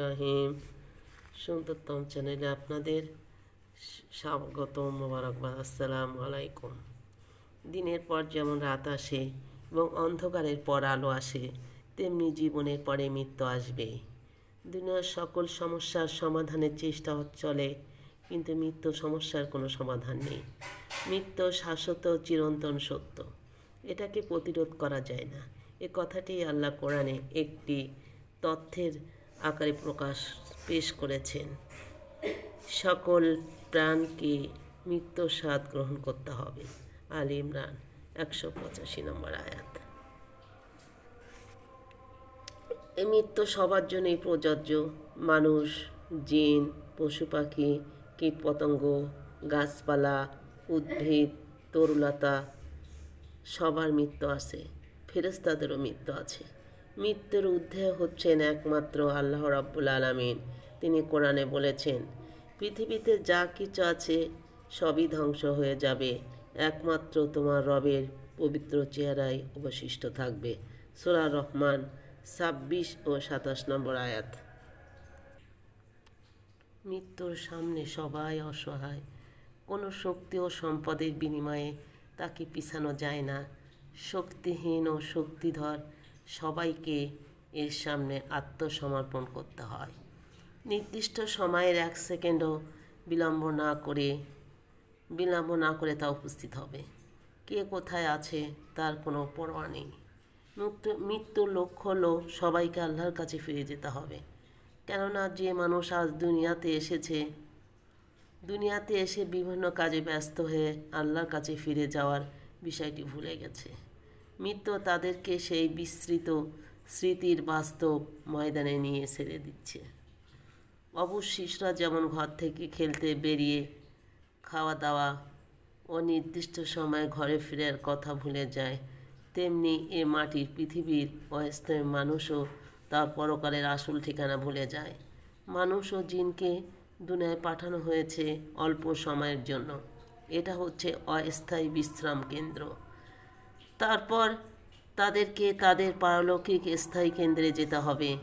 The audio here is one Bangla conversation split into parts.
রাহিম। সুন্দরতম চ্যানেলে আপনাদের স্বাগত মোবারকবাদ আসসালামু আলাইকুম দিনের পর যেমন রাত আসে এবং অন্ধকারের পর আলো আসে, তেমনি জীবনের পরে মৃত্যু আসবে। দুনিয়ার সকল সমস্যার সমাধানের চেষ্টা চলে, কিন্তু মৃত্যু সমস্যার কোনো সমাধান নেই। মৃত্যু শাশ্বত চিরন্তন সত্য। এটাকে প্রতিরোধ করা যায় না। এ কথাটি আল্লাহ কোরআনে একটি তথ্যের আকারে প্রকাশ পেশ করেছেন। সকল প্রাণকে মৃত্যুর স্বাদ গ্রহণ করতে হবে। আল ইমরান, একশো পঁচাশি নম্বর আয়াত। এই মৃত্যু সবার জন্যই প্রযোজ্য। মানুষ, জিন, পশু পাখি, কীটপতঙ্গ, গাছপালা, উদ্ভিদ, তরুলতা, সবার মৃত্যু আছে। ফেরেস্তাদেরও মৃত্যু আছে। মৃত্যুর ঊর্ধ্বে হচ্ছেন একমাত্র আল্লাহ রাব্বুল আলামিন। তিনি কোরআনে বলেছেন, পৃথিবীতে যা কিছু আছে সবই ধ্বংস হয়ে যাবে। একমাত্র তোমার রবের পবিত্র চেহারায় অবশিষ্ট থাকবে। সোরা রহমান ছাব্বিশ ও সাতাশ নম্বর আয়াত। মৃত্যুর সামনে সবাই অসহায়। কোনো শক্তি ও সম্পদের বিনিময়ে তাকে পিছানো যায় না। শক্তিহীন ও শক্তিধর সবাইকে এর সামনে আত্মসমর্পণ করতে হয়। নির্দিষ্ট সময়ের এক সেকেন্ডও বিলম্ব না করে, বিলম্ব না করে তা উপস্থিত হবে। কে কোথায় আছে তার কোনো পরোয়া নেই। মৃত্যু মৃত্যুর লক্ষ্য হলো সবাইকে আল্লাহর কাছে ফিরে যেতে হবে। কেননা যে মানুষ আজ দুনিয়াতে এসেছে, দুনিয়াতে এসে বিভিন্ন কাজে ব্যস্ত হয়ে আল্লাহর কাছে ফিরে যাওয়ার বিষয়টি ভুলে গেছে। মৃত্যু তাদেরকে সেই বিস্তৃত স্মৃতির বাস্তব ময়দানে নিয়ে ছেড়ে দিচ্ছে। অবশিষ্টরা যেমন ঘর থেকে খেলতে বেরিয়ে খাওয়া দাওয়া ও নির্দিষ্ট সময়ে ঘরে ফেরার কথা ভুলে যায়, তেমনি এ মাটির পৃথিবীর অস্থায়ী মানুষও তার পরকালের আসল ঠিকানা ভুলে যায়। মানুষ ও জিনকে দুনিয়ায় পাঠানো হয়েছে অল্প সময়ের জন্য। এটা হচ্ছে অস্থায়ী বিশ্রাম কেন্দ্র। তারপর তাদেরকে তাদের পারলৌকিক স্থায়ী কেন্দ্রে যেতে হবে।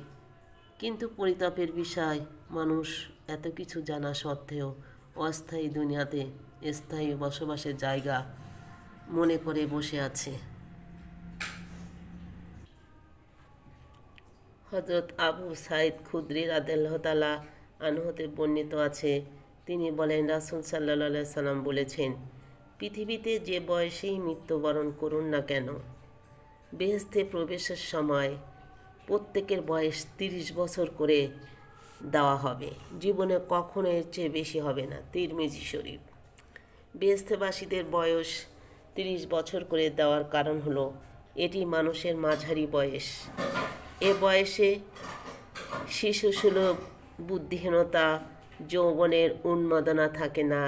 কিন্তু পরিতাপের বিষয়, মানুষ এত কিছু জানা সত্ত্বেও অস্থায়ী দুনিয়াতে স্থায়ী বসবাসের জায়গা মনে করে বসে আছে। হজরত আবু সাইদ খুদ্রি রাদেল্লাহতালা আনহতে বর্ণিত আছে তিনি বলেন, রাসুল সাল্লা সাল্লাম বলেছেন, পৃথিবীতে যে বয়সেই মৃত্যুবরণ করুন না কেন বেহেস্তে প্রবেশের সময় প্রত্যেকের বয়স তিরিশ বছর করে দেওয়া হবে। জীবনে কখনো এর চেয়ে বেশি হবে না। তিরমিজি শরীফ। বেহেস্তেবাসীদের বয়স তিরিশ বছর করে দেওয়ার কারণ হলো, এটি মানুষের মাঝারি বয়স। এ বয়সে শিশুসুলভ বুদ্ধিহীনতা যৌবনের উন্মাদনা থাকে না,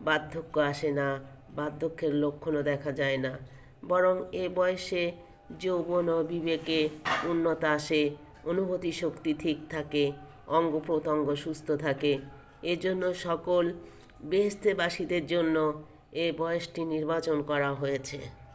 বার্ধক্য আসে না, বার্ধক্যের লক্ষণও দেখা যায় না। বরং এ বয়সে যৌবন ও বিবেকে উন্নতা আসে, অনুভূতি শক্তি ঠিক থাকে, অঙ্গ প্রত্যঙ্গ সুস্থ থাকে। এজন্য সকল বেহেস্তেবাসীদের জন্য এ বয়সটি নির্বাচন করা হয়েছে।